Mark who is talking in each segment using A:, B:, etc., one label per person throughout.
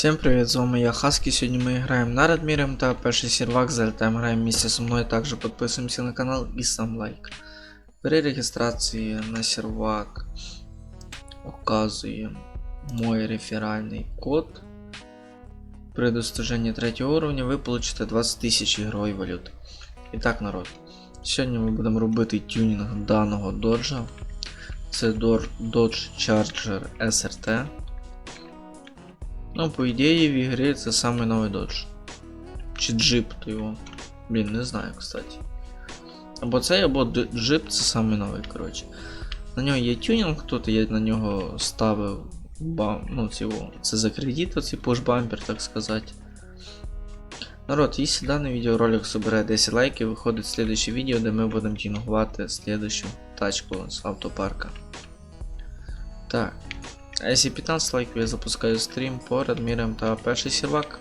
A: Всем привет, з вами я Хаски. Сьогодні ми граємо на Радмірем та перший сервак залетаємо, граємо вместе со мною. Також підписуємося на канал і сам лайк. При реєстрації на сервак указує мой реферальний код. При достиженні третього уровня ви получите 20 тисяч ігрової валюти. І так, народ. Сьогодні ми будемо робити тюнінг даного доджа. Це Dodge Charger SRT. Ну, по ідеї, в ігрі це самий новий додж. Чи джип то його. Блін, не знаю, кстати. Або цей, або джип це самий новий, коротше. На нього є тюнінг, тут я на нього ставив бам, ну, цього, це за кредит, оцей пуш-бампер, так сказати. Народ, якщо даний відеоролик собере 10 лайків, виходить слідуще відео, де ми будемо тюнінгувати слідущу тачку з автопарка. Так. А если 15 лайков, я запускаю стрим по Радмирам та перший сервак.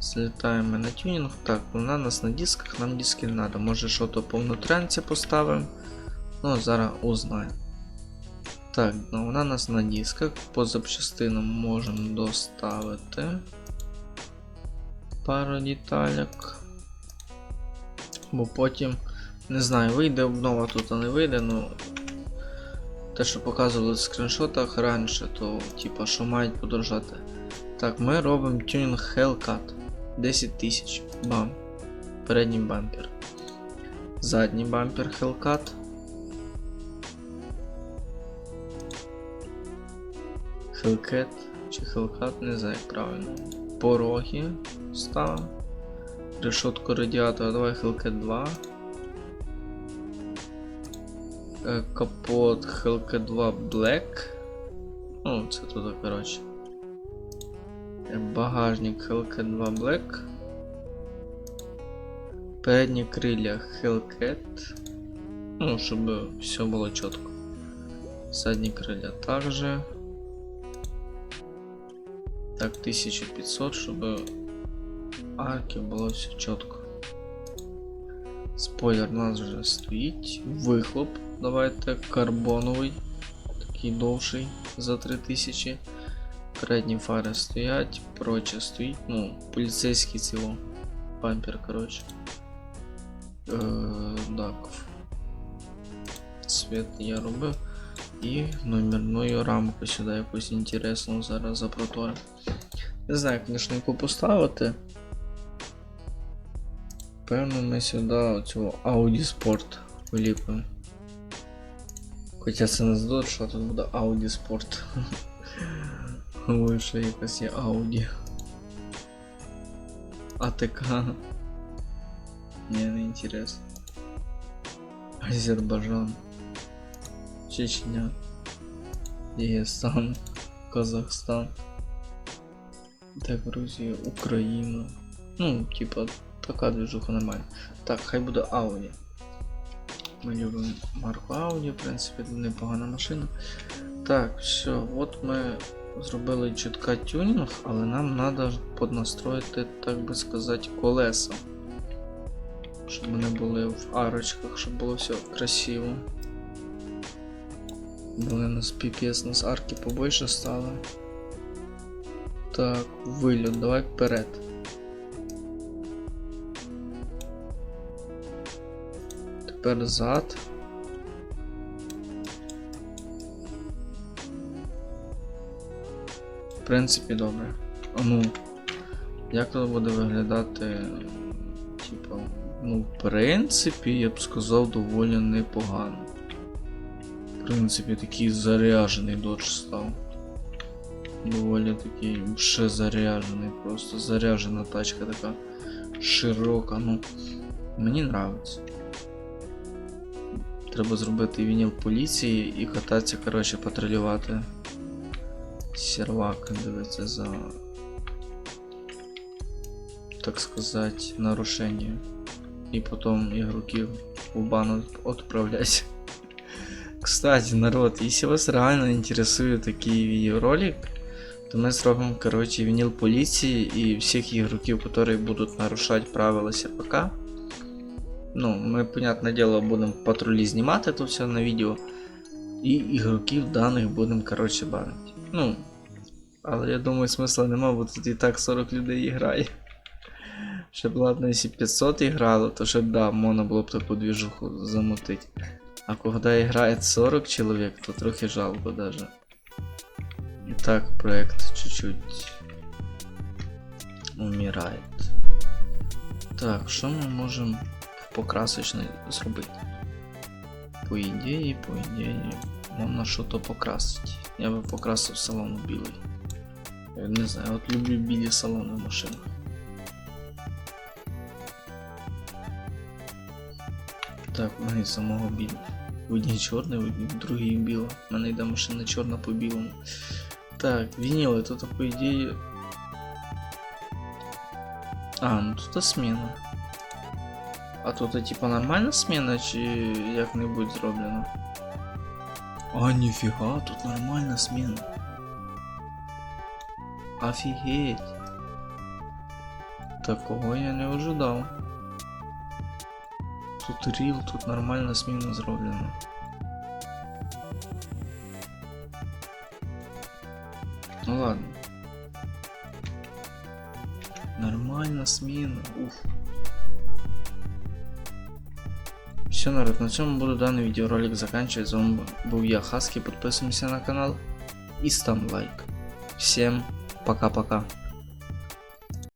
A: Слетаємо на тюнінг. Так, вона нас на дисках, нам диски не надо. Може що-то по внутрянці поставимо. Ну, зараз узнаємо. Так, ну вона нас на дисках. По запчастинам можемо доставити пару деталек. Бо потім, не знаю, вийде обнова тут, а не вийде, ну те, що показували в скріншотах раніше, то типа що мають подорожати. Так, ми робимо тюнінг Hellcat 10 тисяч. Бам. Передній бампер. Задній бампер Hellcat. Hellcat чи Hellcat, не знаю як правильно. Пороги ставимо. Решетку радіатора, давай Hellcat 2. Капот Hellcat 2 Black. Ну, це тут, коротше. Е, Багажник Hellcat 2 Black. Передні крилля Hellcat. Ну, щоб все було чітко. Задні крилля также. Так, 1500, щоб арки було все чітко. Спойлер у нас вже стоїть. Вихлоп. Давайте карбоновий. Такий довший за 3000. Передні фари стоять, проче стоїть. Ну, поліцейський ціло. Бампер, коротше. Е, так. Цвет я робив. І номерну рамку сюди якусь інтересну зараз запроторим. Не знаю, звісно, яку поставити. Певно, ми сюди оцього Audi Sport виліпимо. Хоча це не здот, що тут буде Audi Sport. Ой, ще якась є Audi. АТК. Не, не інтересно. Азербайджан. Чечня. Дагестан. Казахстан. Так, Грузія, Україна. Ну, типа, така движуха нормальна. Так, хай буде Audi. Ми любимо марку Audi, в принципі, непогана машина. Так, все, от ми зробили чутка тюнінг, але нам треба поднастроїти, так би сказати, колеса. Щоб вони були в арочках, щоб було все красиво. Вони у нас піпець, у нас арки побольше стали. Так, вильот, давай вперед. Тепер. В принципі, добре. Ну, як тут буде виглядати, типа, ну, в принципі, я б сказав, доволі непогано. В принципі, такий заряджений додж став. Доволі такий ще заряджений, просто заряджена тачка така широка, ну. Мені нравиться. Треба зробити вініл поліції і кататися, коротше, патрулювати. Сервак дивиться за. Так сказати, нарушення. І потім ігроків в бан відправлять. Кстати, народ, если вас реально интересует такие видеоролик, то мы зробимо, короче, винил полиции и всех игроков, которые будут нарушать правила СРПК. Ну, ми, понятне діло, будемо патрулі знімати то все на відео. І ігроків даних будемо, коротше, банити. Ну, Але я думаю, смисла нема, бо тут і так 40 людей грає. Щоб ладно, якщо 500 грало, то ще да, можна було б таку двіжуху замутити. А когда играет 40 человек, то трохи жалко даже. И так проект чуть-чуть умирает. Так, що ми можемо в покрасочной зробити? По ідеї, по ідеї, можна що то покрасити. Я би покрасив салон у білий. Я не знаю, от люблю білі салони в машинах. Так, ноги самого білого. В одній чорний, в одній другій біла. У мене йде машина чорна по білому. Так, вініли, тут по ідеї. А, ну тут смена. А тут типа нормальна смена чи як-небудь зроблено? А, ніфіга, тут нормальна смена. Офігеть. Такого я не ожидав. Тут ріл, тут нормальна сміна зроблена. Ну ладно. Нормальна сміна, уф. Все, народ, на цьому буду даний відеоролик заканчивать. З був я, Хаски. Підписуємося на канал і ставим лайк. Всем пока-пока.